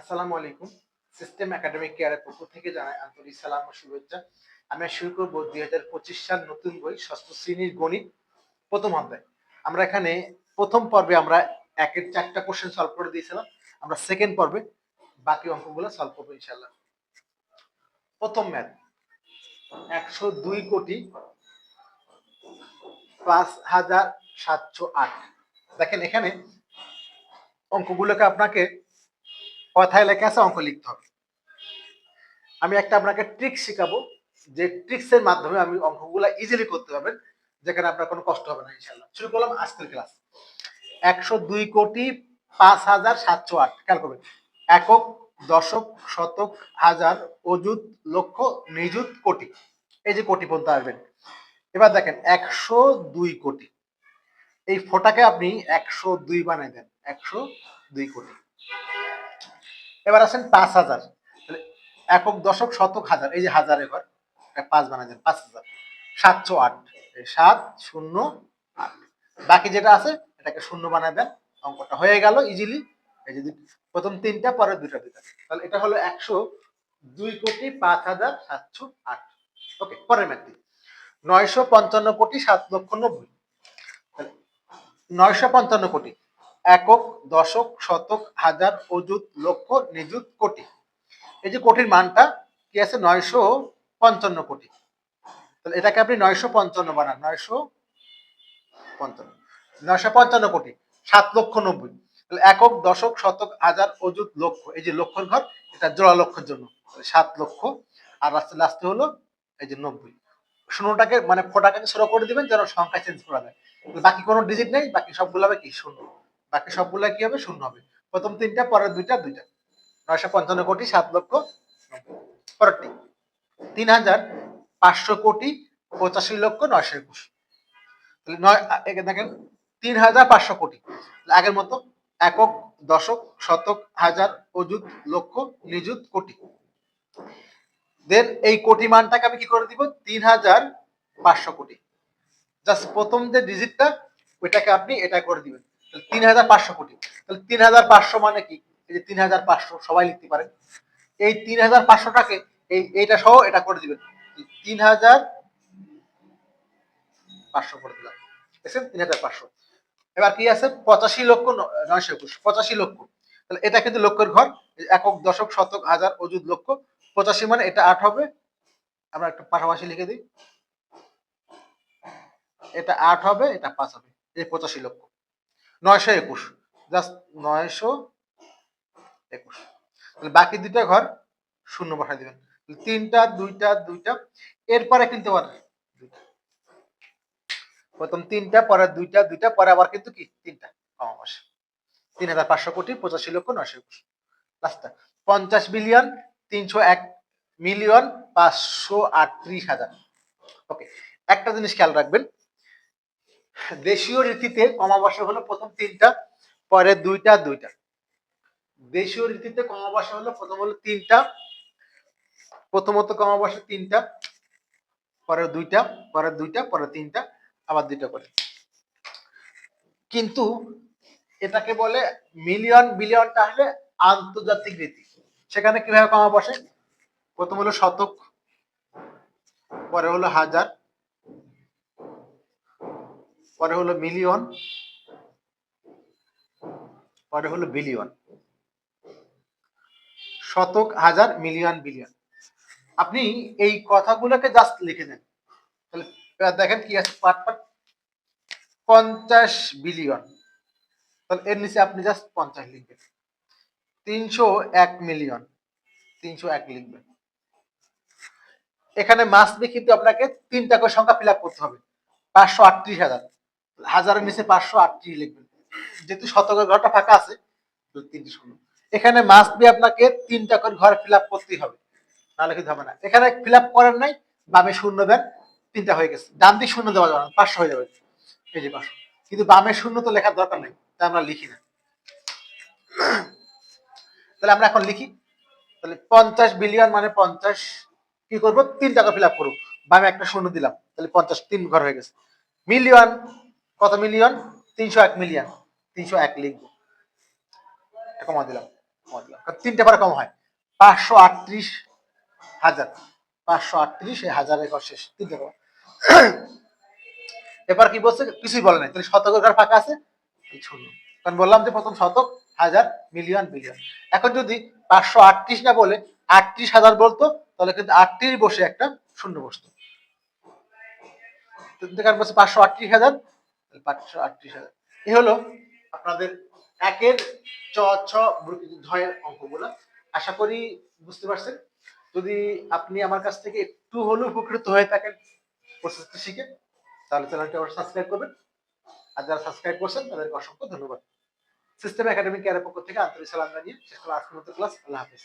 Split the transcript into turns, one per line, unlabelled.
আসসালামু আলাইকুম। System academic কেয়ারের পক্ষ থেকে জানাই আন্তরিক সালাম ও শুভেচ্ছা। আমি শুরু করব দুই হাজার পঁচিশ সাল নতুন বই, ষষ্ঠ শ্রেণির গণিত, প্রথম অধ্যায়। আমরা এখানে প্রথম পর্বে আমরা একের চারটা কোশ্চেন সলভ করে দিয়েছিলাম। আমরা সেকেন্ড পর্বে বাকি অঙ্কগুলো সলভ করব ইনশাল্লাহ প্রথম ম্যাথ একশো দুই কোটি পাঁচ হাজার সাতশো আট। দেখেন এখানে অঙ্কগুলোকে আপনাকে কথায় লেখা আছে অঙ্ক লিখতে হবে? আমি একটা আপনাকে ট্রিক শেখাবো, যে ট্রিক্সের মাধ্যমে আমি অঙ্কগুলো ইজিলি করতে পারবেন, যেখানে আপনার কোনো কষ্ট হবে না ইনশাল্লাহ শুরু করলাম আজকের ক্লাস একশো দুই কোটি পাঁচ হাজার সাতশো আট, খেয়াল করবেন। একক, দশক, শতক, হাজার, অযুত, লক্ষ, নিযুত, কোটি। এই যে কোটি পর্যন্ত আসবেন। এবার দেখেন, একশো দুই কোটি। এই ফোটাকে আপনি একশো দুই বানাই দেন, একশো দুই কোটি। এবার আসেন পাঁচ হাজার। একক দশক শতক হাজার, এই যে হাজার এবার পাঁচ বানাই পাঁচ হাজার। সাতশো আট সাত শূন্য আট। বাকি যেটা আছে, এটাকে শূন্য বানাই দেন, অঙ্কটা হয়ে গেল ইজিলি এই যদি প্রথম তিনটা, পরে দুইটা দুইটা তাহলে এটা হলো একশো দুই কোটি পাঁচ হাজার সাতশো আট। ওকে, পরের ম্যাথটি নয়শো পঞ্চান্ন কোটি সাত লক্ষ নব্বই। নয়শো পঞ্চান্ন কোটি। একক, দশক, শতক, হাজার, অযুত, লক্ষ, নিযুত, কোটি। এই যে কোটির মানটা, কি আছে? নয়শো পঞ্চান্ন কোটি। তাহলে এটাকে আপনি নয়শো পঞ্চান্ন বানান। নয়শো পঞ্চান্ন। নয়শো পঞ্চান্ন কোটি, সাত লক্ষ নব্বই। তাহলে একক, দশক, শতক, হাজার, অযুত, লক্ষ। এই যে লক্ষর ঘর, এটা জোড়া লক্ষের জন্য। সাত লক্ষ। আর লাস্টে লাস্টে হলো এই যে নব্বই। শূন্যটাকে মানে ফোটাকে ছোট করে দিবেন যেন সংখ্যা চেঞ্জ করা যায়। বাকি কোনো ডিজিট নেই, বাকি সবগুলো হবে কি? শূন্য। বাকি সবগুলো কি হবে? শূন্য হবে। প্রথম তিনটা, পরের দুইটা দুইটা। নয়শো পঞ্চান্ন কোটি, সাত লক্ষ পরেরটি, তিন হাজার পাঁচশো কোটি, পঁচাশি লক্ষ নয়শো একুশ। তাহলে নয় দেখেন, তিন হাজার পাঁচশো কোটি। আগের মতো একক, দশক, শতক, হাজার, অযুত, লক্ষ, নিযুত কোটি। দেন এই কোটি মানটাকে আমি কি করে দিব? তিন হাজার পাঁচশো কোটি। জাস্ট প্রথম যে ডিজিটটা ওইটাকে আপনি এটা করে দিবেন। তিন হাজার পাঁচশো কোটি। তাহলে তিন হাজার পাঁচশো মানে কি? এই যে তিন হাজার পাঁচশো, সবাই লিখতে পারেন এই তিন হাজার পাঁচশোটাকে এই এইটা সহ এটা করে দিবেন। তিন হাজার পাঁচশো করে দিলাম। তিন হাজার পাঁচশো। এবার কি আছে? পঁচাশি লক্ষ নয়শো একুশ। পঁচাশি লক্ষ। তাহলে এটা কিন্তু লক্ষের ঘর। একক, দশক, শতক, হাজার, অযুত লক্ষ। পঁচাশি মানে এটা আট হবে। আমরা একটু পাশাপাশি লিখে দিই। এটা আট হবে, এটা পাঁচ হবে। এই পঁচাশি লক্ষ। নয়শো একুশ। জাস্ট নয়শো একুশ। তাহলে বাকি দুইটা ঘর শূন্য বসাই দিবেন। তিনটা, দুইটা দুইটা, এরপরে কিন্তু আবার প্রথম তিনটা, পরে দুইটা দুইটা, পরে আবার কিন্তু কি? তিনটা। কমা বসে তিন হাজার পাঁচশো কোটি, পঁচাশি লক্ষ, নয়শো একুশ। লাস্টটা পঞ্চাশ বিলিয়ন, তিনশো এক মিলিয়ন, পাঁচশো আটত্রিশ হাজার। ওকে একটা জিনিস খেয়াল রাখবেন দেশীয় রীতিতে কমা বসা হলো প্রথম তিনটা, পরে দুইটা দুইটা। দেশীয় রীতিতে কমা বসা হলো প্রথম হলো তিনটা, প্রথমত কমা বসা তিনটা, পরে দুইটা পরে দুইটা, পরে তিনটা, আবার দুইটা করে। কিন্তু এটাকে বলে মিলিয়ন, বিলিয়নটা হলে আন্তর্জাতিক রীতি। সেখানে কীভাবে কমা বসে প্রথম হলো শতক, পরে হলো হাজার পরে হলো মিলিয়ন পরে হলো বিলিয়ন শতক হাজার মিলিয়ন বিলিয়ন আপনি এই কথাগুলোকে জাস্ট লিখে দেন তাহলে দেখেন কি আছে, পাট পাট। পঞ্চাশ বিলিয়ন তাহলে এর নিচে আপনি জাস্ট পঞ্চাশ লিখবেন। তিনশো এক মিলিয়ন তিনশো এক লিখবেন। এখানে মাস বি কিন্তু আপনাকে তিনটা করে সংখ্যা ফিল করতে হবে। পাঁচশো আটত্রিশ হাজার। হাজারের নিচে পাঁচশো আটত্রিশ লিখবেন। যেহেতু শতকের ঘরটা ফাঁকা আছে তিনটে শূন্য। এখানে মাস্ট বি আপনাকে তিনটা করে ঘর ফিল আপ করতেই হবে। নাহলে কিন্তু হবে না। এখানে ফিল আপ করেন নাই, বামে শূন্য দেন, তিনটা হয়ে গেছে। ডান দিক শূন্য দেওয়া যাবে না, পাঁচশো হয়ে যাবে। এই যে পাঁচশো। কিন্তু বামে শূন্য তো লেখার দরকার নেই, তাই আমরা লিখি না। তাহলে আমরা এখন লিখি। তাহলে পঞ্চাশ বিলিয়ন মানে পঞ্চাশ, কি করব? তিন টাকা ফিল আপ করব। বামে একটা শূন্য দিলাম, তাহলে পঞ্চাশ তিন ঘর হয়ে গেছে। মিলিয়ন কত মিলিয়ন তিনশো এক মিলিয়ন তিনশো এক লিখব। কমা দিলাম। কমা দিলাম। তিনটে বার কম হয়। পাঁচশো আটত্রিশ হাজার। পাঁচশো আটত্রিশ হাজারের ঘর শেষ। তিনটে কমা। এবার কি বলছে? কিছুই বলে নাই। তাহলে শতকের ঘর ফাঁকা আছে? শূন্য কারণ বললাম যে প্রথম শতক, হাজার মিলিয়ন বিলিয়ন এখন যদি পাঁচশো আটত্রিশ না বলে আটত্রিশ হাজার বলতো, তাহলে কিন্তু আটত্রিশ বসে একটা শূন্য বসতো। কারণ বলছে পাঁচশো আটত্রিশ হাজার পাঁচশো আটত্রিশ হাজার। এই হলো আপনাদের একের চ ছ ধয়ের অঙ্কগুলো। আশা করি বুঝতে পারছেন। যদি আপনি আমার কাছ থেকে একটু হলেও উপকৃত হয়ে থাকেন প্রসেসটা শিখে, তাহলে চ্যানেলটি অবশ্যই সাবস্ক্রাইব করবেন। আর যারা সাবস্ক্রাইব করছেন, তাদেরকে অসংখ্য ধন্যবাদ। সিস্টেম একাডেমিক কেয়ারের পক্ষ থেকে আন্তরিক সালাম জানিয়ে শেষ করলাম আজকের মতো ক্লাস। আল্লাহ হাফিজ।